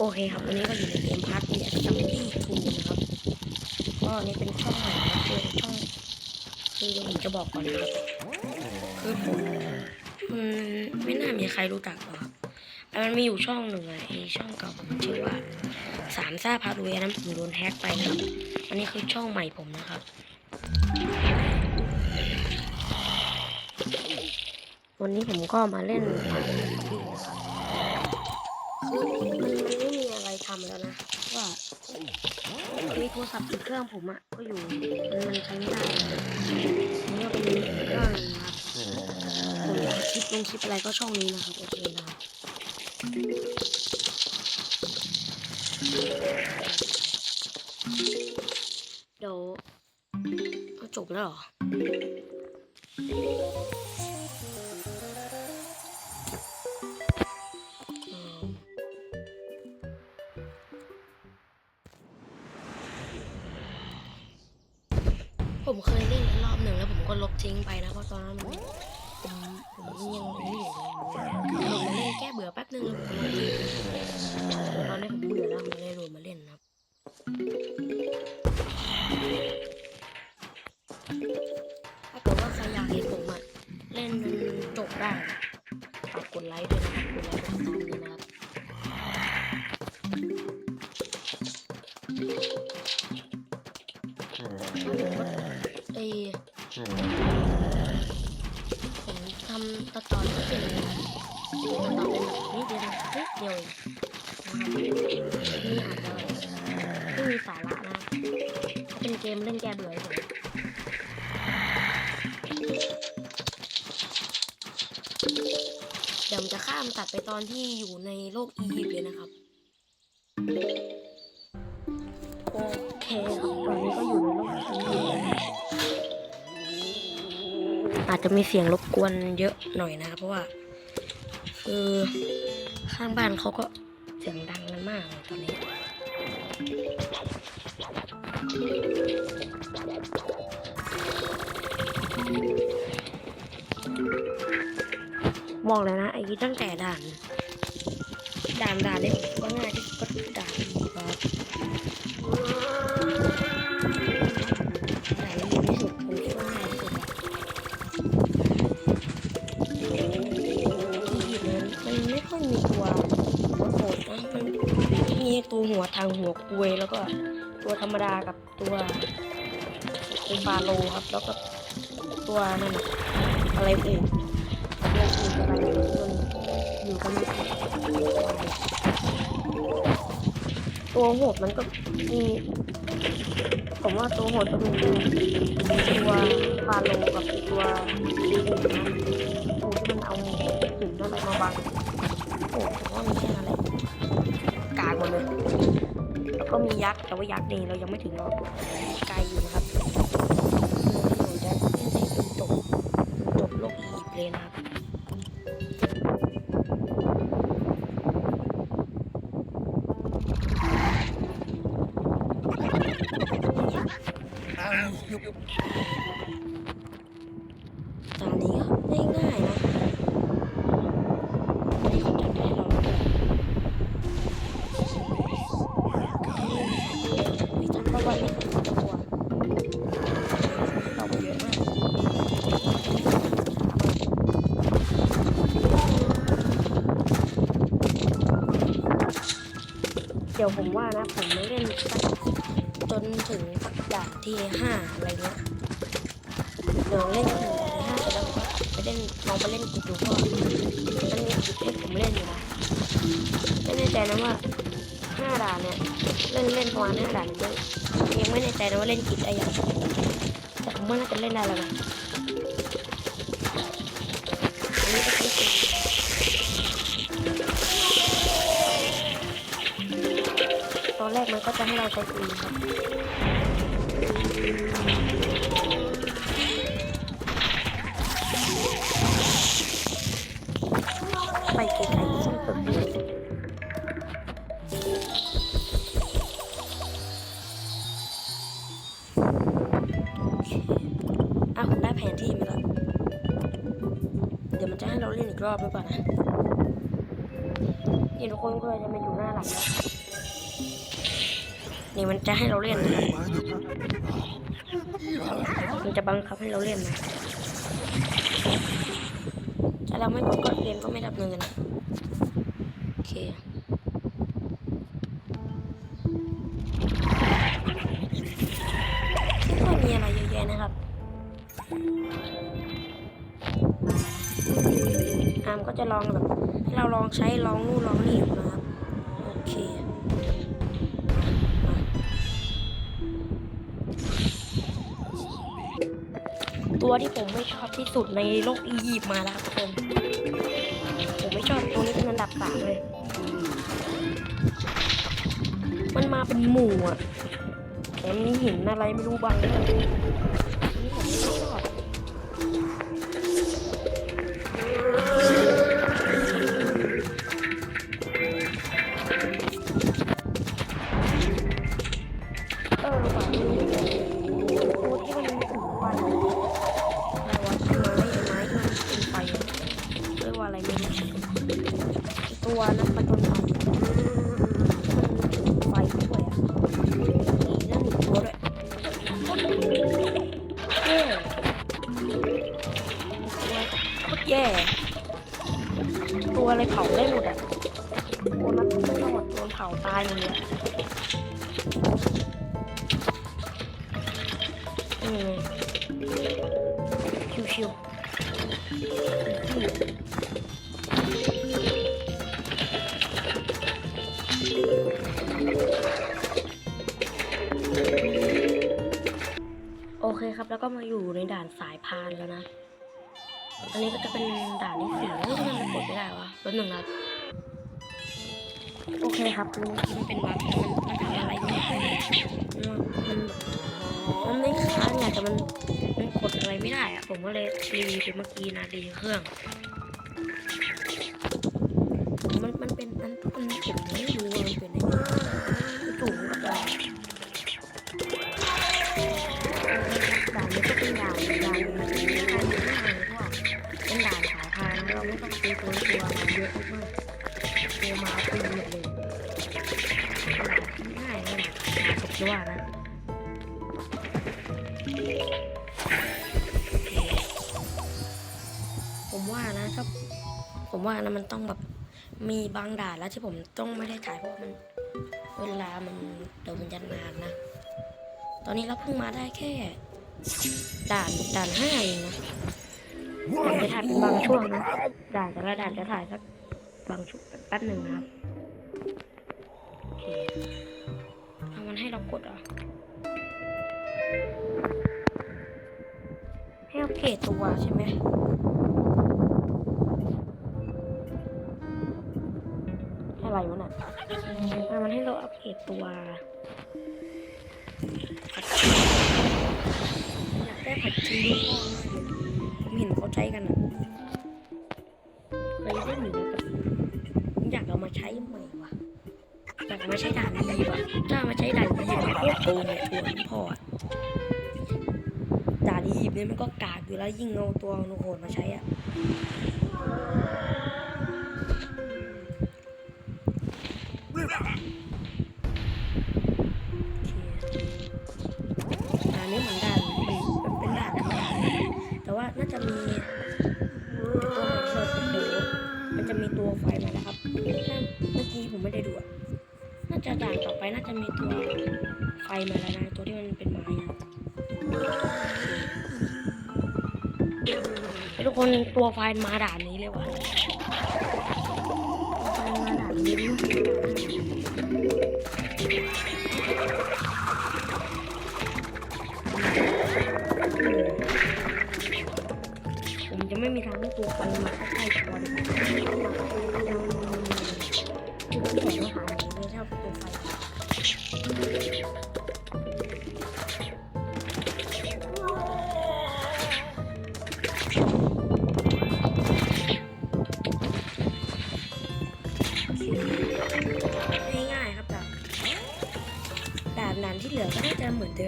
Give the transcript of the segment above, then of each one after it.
โอเคครับวันนี้ก็อยู่ในเกมพาร์ทมีแอคชั่นที่ทูนะครับก็นี่เป็นช่องใหม่นะครับคือช่องคือผมจะบอกก่อนนะครับคือผมมันไม่น่ามีใครรู้จักหรอกมันมีอยู่ช่องหนึ่งอะไอช่องเก่าผมชื่อว่าสามซ่าพาร์เวย์นั้นผมโดนแฮกไปนะครับ อันนี้คือช่องใหม่ผมนะครับ วันนี้ผมก็มาเล่นคือมัน ทำแล้วนะว่ามีโทรศัพท์อีกเครื่องผมอะก็อยู่มันใช้ไม่ได้นี่ก็เป็นกเครื่องนะครับผมคลิปลงคลิปอะไรก็ช่องนี้นะครับโอเคนะครับเดี๋ยวจบแล้วเหรอ อบหนึ่งแล้วผมก็ลบทิ้งไปนะเพราะตอนนั้นมันผมผมยังไม่อยู่เลยผมเล่นแก้เบื่อแป๊บนึงแล้วผมลบทิ้งตอนนี้ผมเบื่อแล้วผมเลยโดนมาเล่นนะครับถ้าเกิดว่าใครอยากเห็นผมอะเล่นจนจบได้ฝากกดไลค์ด้วยนะ ผมทำตัดต่อไม่เป็นเลยนะตัดต่อเป็นแบบนิดเดียวนิดเดียวนี่อาจจะไม่มีสาระนะถ้าเป็นเกมเล่นแกเบื่อผมเดี๋ยวจะข้ามตัดไปตอนที่อยู่ในโลกอียิปต์เลยนะครับ อาจจะมีเสียงรบกวนเยอะหน่อยนะครับเพราะว่า คือข้างบ้านเขาก็เสียงดังกันมากเลยตอนนี้บอกเลยนะไอ้ตั้งแต่ด่านด่านด่านเนี่ย โลครับ แล้วก็ตัวนั่นอะไรอื่นตัวอื่นอะไรอยู่กันไม่ตัวโหดมันก็มีผมว่าตัวโหดก็มีตัวฟาโลกับตัวอื่นนะโอ้ที่มันเอาหินอะไรมาบังโอ้ผมว่ามีแค่นั้นแหละกากหมดเลยแล้วก็มียักษ์แต่ว่ายักษ์นี่เรายังไม่ถึงหรอกไกลอยู่นะครับ กอียิ ยวผมว่านะ ผมไม่เล่นจนถึงสักด่านที่ห้าอะไรเงี้ยเดี๋ยวเล่นถึงห้าเสร็จแล้วผมไปเล่นลองไปเล่นกิจดูพราะว่ามันมีกิจให้ผมเล่นอยู่นะไม่แน่ใจนะว่าห้าด่านเนี่ยเล่นเล่นประมาณห้าด่านยังยังไม่แน่ใจนะว่าเล่นกิจได้ยังแต่ผมว่าน่าจะเล่นได้แล้วนะ มันก็จะให้เราใช้ปืนครับไปไกลๆที่สุดเลยอะผมได้แผนที่มาแล้ว เดี๋ยวมันจะให้เราเล่นอีกรอบหรือเปล่านะนี่ทุกคนก็จะมาอยู่หน้าหลังแล้ว นี่มันจะให้เราเล่นนะมันจะบังคับให้เราเล่นนะถ้าเราไม่กดก็เกมก็ไม่ดำเนินโอเคไม่มีอะไรเยอะแยะนะครับอามก็จะลองแบบให้เราลองใช้ลองนู่นลองนี่ดูน ตัวที่ผมไม่ชอบที่สุดในโลกอียิปต์มาแล้วครับทุกคนผมไม่ชอบตัวนี้เป็นอันดับสามเลย มันมาเป็นหมู่อะแถมมีหินอะไรไม่รู้บางเลย แย่โคตรแย่ ตัวอะไรเผาได้หมดอะตัวนั้นไม่รอดโดนเผาตายหมดเลย อันนี้ก็จะเป็นด่านที่สี่เฮ้ยทำไมมันกดไม่ได้วะรถหนึ่งครับโอเคครับรู้มันเป็นบั๊กมันมันทำอะไรไม่ได้มันมันมันไม่ค้างไงแต่มันมันกดอะไรไม่ได้อะผมก็เลยรีวิวไปเมื่อกี้นะรีวิวเครื่อง คิดว่านะผมว่านะถ้าผมว่านะมันต้องแบบมีบางด่านแล้วที่ผมต้องไม่ได้ถ่ายเพราะว่ามัน เวลามันเดี๋ยวมันจะนานนะ ตอนนี้เราเพิ่งมาได้แค่ ด่านด่านห้าเองนะผมจะถ่ายเป็นบางช่วงนะด่านแต่ละด่านจะถ่ายสักบางช่วงแป๊บหนึ่งครับโอเค มันให้เรากดเหรอะให้อัปเกรดตัวใช่ไหมอะไรวะน่ะอะมันให้เราอัปเกรดตัวผัดชีอยากได้ผัดชีดูพ่อมากเลยผมเห็นเขาใช้กันอะเคยได้หนึ่งแต่ผมอยากเอามาใช้ใหม่ว่ะอยากเอามาใช้ด่านดี มันโคตรโกงเลยตัวนี้พ่อจ่านอียิปต์เนี่ยมันก็กากอยู่แล้วยิ่งเอาตัวโหดมาใช้อะ มาแล้วนะตัวที่มันเป็นไม้อะทุกคนตัวไฟมาด่านนี้เลยว่ะมาด่านนี้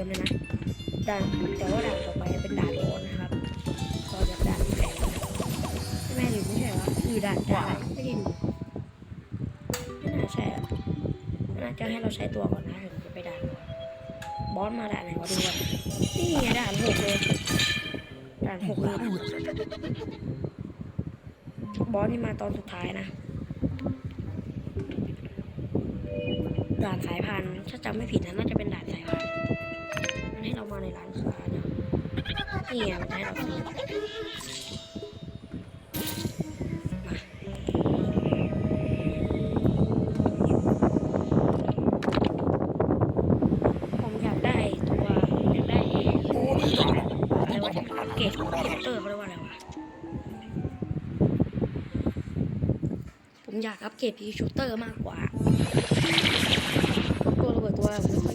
ดิมเลยนะ ด่านแต่ว่าด่านต่อไปเป็นด่านโอนนะครับต่อจากด่านที่ไหนใช่ไหมหรือไม่ใช่วะคือด่านด่านไม่ได้ดูน่าใช่งั้นจะให้เราใช้ตัวก่อนนะถึงจะไปด่านบอสมาด่านไหนวะดูก่อนนี่ไงด่านหกเลยด่านหกเลยบอสนี่มาตอนสุดท้ายนะด่านสายพานถ้าจำไม่ผิดนะน่าจะเป็นด่านสายพันให้ เรามาในร้านค้านะนี่มันจะให้เราซื้อยากได้ตัวอยากได้อะไรวะเกตคอมพิวเตอร์เขาเรียกว่าอะไรวะ ผมอยากอัปเกรดพีชูเตอร์มากกว่า ตัวระเบิดตัว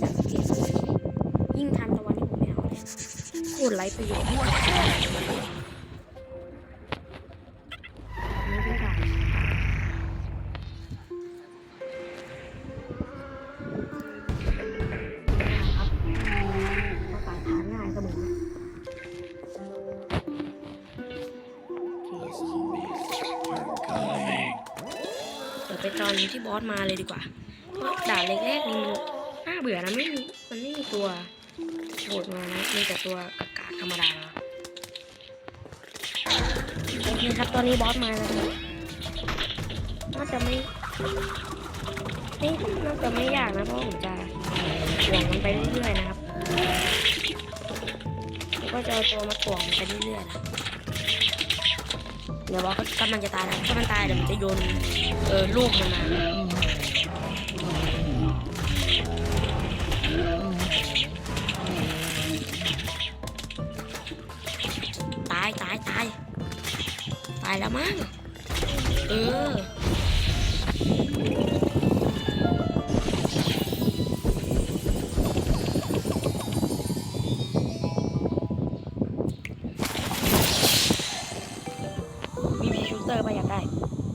ไร้ประโยชน์นี่เป็นด่านครับภาษาฐานง่ายสมอโอเคเดี๋ยวไปตอนที่บอสมาเลยดีกว่า เพราะด่านเล็กๆนี่มันน่าเบื่อนะไม่มันไม่มีตัวโหดมานะมีแต่ตัวก ธรรมดาโอเคครับตอนนี้บอสมาแล้วนะน่าจะไม่ไม่น่าจะไม่ยากนะเพราะผมจะห่วงมันไปเรื่อยๆนะครับแล้วก็จะเอาตัวมาถ่วงมันไปเรื่อยๆนะเดี๋ยวบอสก็กำลังจะตายแล้วถ้ามันตายเดี๋ยวมันจะโยนเออลูกมันมาายแล้วมั้ง เออ มีพีชูเตอร์ป่ะอยากได้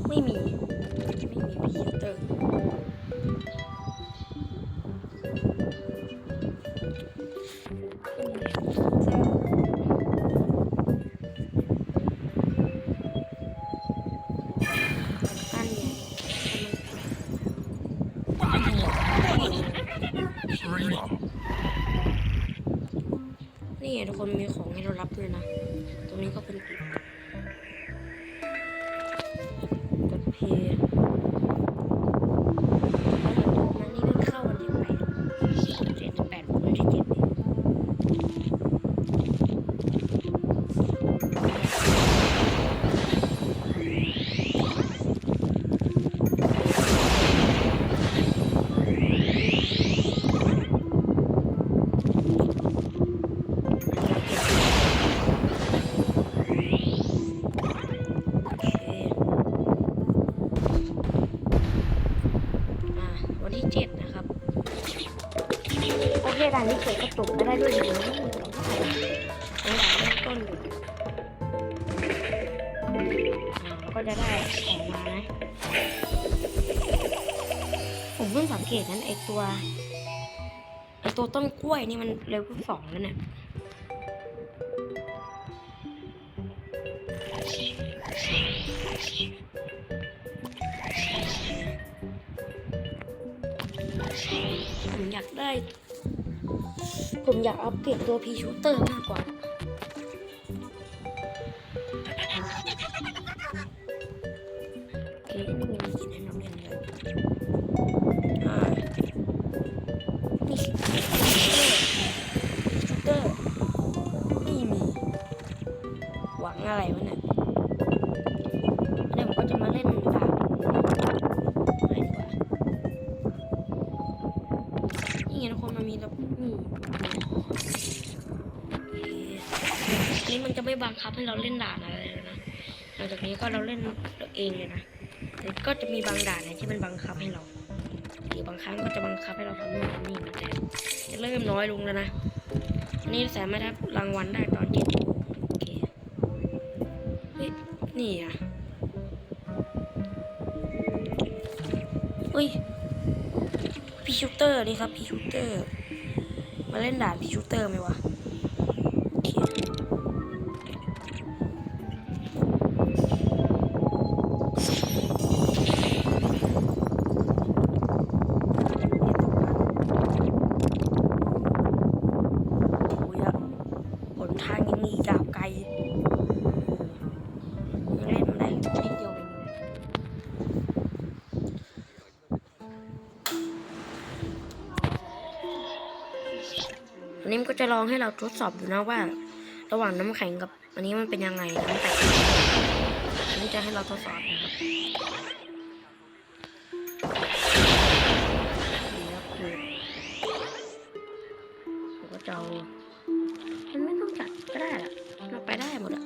ไม่มี นี่ โอเคด่านนี้เกิดกระตุกไม่ได้ด้วยดีนะเป็นด่านเริ่มต้นอยู่อ่าแล้วก็จะได้ออกมานะผมเพิ่งสังเกตนั้นไอตัวไอตัวต้นกล้วยนี่มันเลเวลสองแล้วเนี่ยผมอยากได้ ผมอยากอัปเกรดตัวพีชูเตอร์มากกว่า บังคับให้เราเล่นด่านอะไรเลยนะหลังจากนี้ก็เราเล่นเองเลยนะก็จะมีบางด่านเนี่ยที่มันบังคับให้เราหรือบางครั้งก็จะบังคับให้เราทำนู่นทำนี่มือนกันจะเริ่มน้อยลงแล้วนะอันนี้สามารถได้รางวัลได้ตอนเจ็ดโอเคนี่อะเฮ้ยพีชูเตอร์นี่ครับพีชูเตอร์มาเล่นด่านพีชูเตอร์ไหมวะ องให้เราทดสอบดูนะว่า ระหว่างน้ำแข็งกับ อันนี้มันเป็นยังไงน้ำแตกอันนี้จะให้เราทดสอบนะครับนี่ครับคือเราก็จะมันไม่ต้องจัดก็ได้อะเราไปได้หมดอะ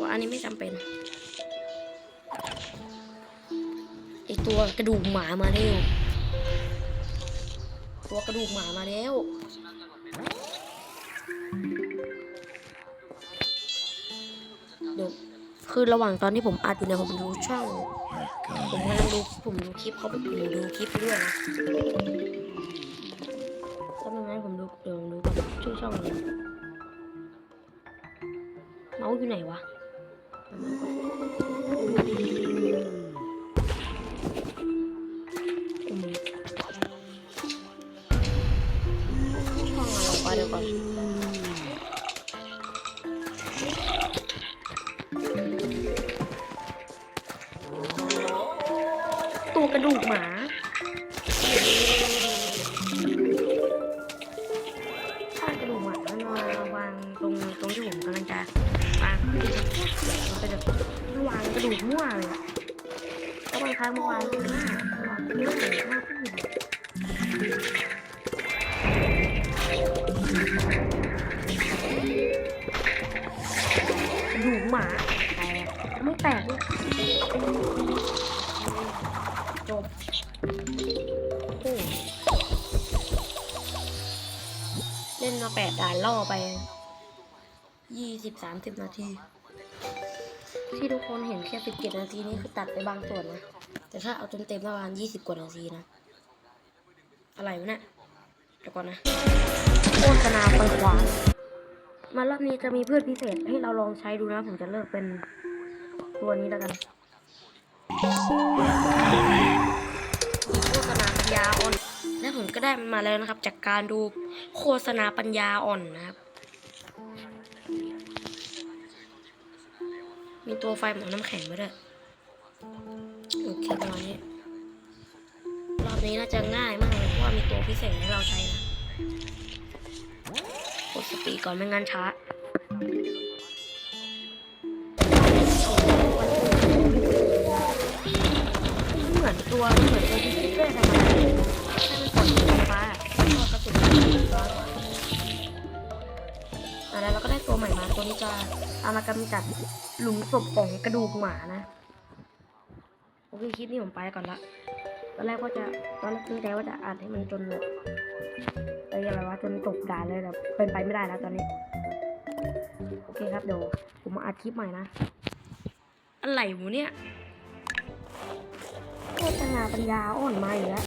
ว่าอันนี้ไม่จำเป็นไอตัวกระดูกหมามาเร็ว ตัวกระดูกหมามาแล้ว คือระหว่างตอนที่ผมอัดอยู่เนี่ยผมดูช่อง ผมกำลังดูผมดูคลิปเขาผมดูคลิปไปด้วยนะ บสามสิบนาที ที่ทุกคนเห็นแค่สิบเจ็ดนาทีนี่คือตัดไปบางส่วนนะ แต่ถ้าเอาเต็มเต็มๆประมาณยี่สิบกว่านาทีนะ อะไรวะเนี่ยเดี๋ยวก่อนนะ โฆษณาไปขวานมารอบนี้จะมีเพื่อนพิเศษให้เราลองใช้ดูนะ ผมจะเลือกเป็นตัวนี้แล้วกันโฆษณาปัญญาอ่อน และผมก็ได้มันมาแล้วนะครับ จากการดูโฆษณาปัญญาอ่อนนะครับ มีตัวไฟหมอน้ำแข็งมาด้วยโอเคประมาณนี้รอบนี้น่าจะง่ายมากเลยเพราะว่ามีตัวพิเศษให้เราใช้นะกดสปีดก่อนไม่งั้นช้าเหมือนตัวเหมือนตัวที่คิดเลยทำไมให้มันกดสีฟ้าอะแล้วก็กระสุนร้อนกว่าอะแล้วเราก็ได้ตัวใหม่มาตัวนี้จะเอามากำจัด หลุมศพของกระดูกหมานะ โอเคคลิปนี้ผมไปก่อนละตอนแรกว่าจะตอนแรกตั้งใจว่าจะอัดให้มันจนแบบไอ้อะไรวะจนจบด่านเลยแต่เป็นไปไม่ได้แล้วตอนนี้ โอเคครับเดี๋ยวผมมาอัดคลิปใหม่นะ อะไรหมูเนี่ยโฆษณาปัญญาอ่อนมาอีกแล้ว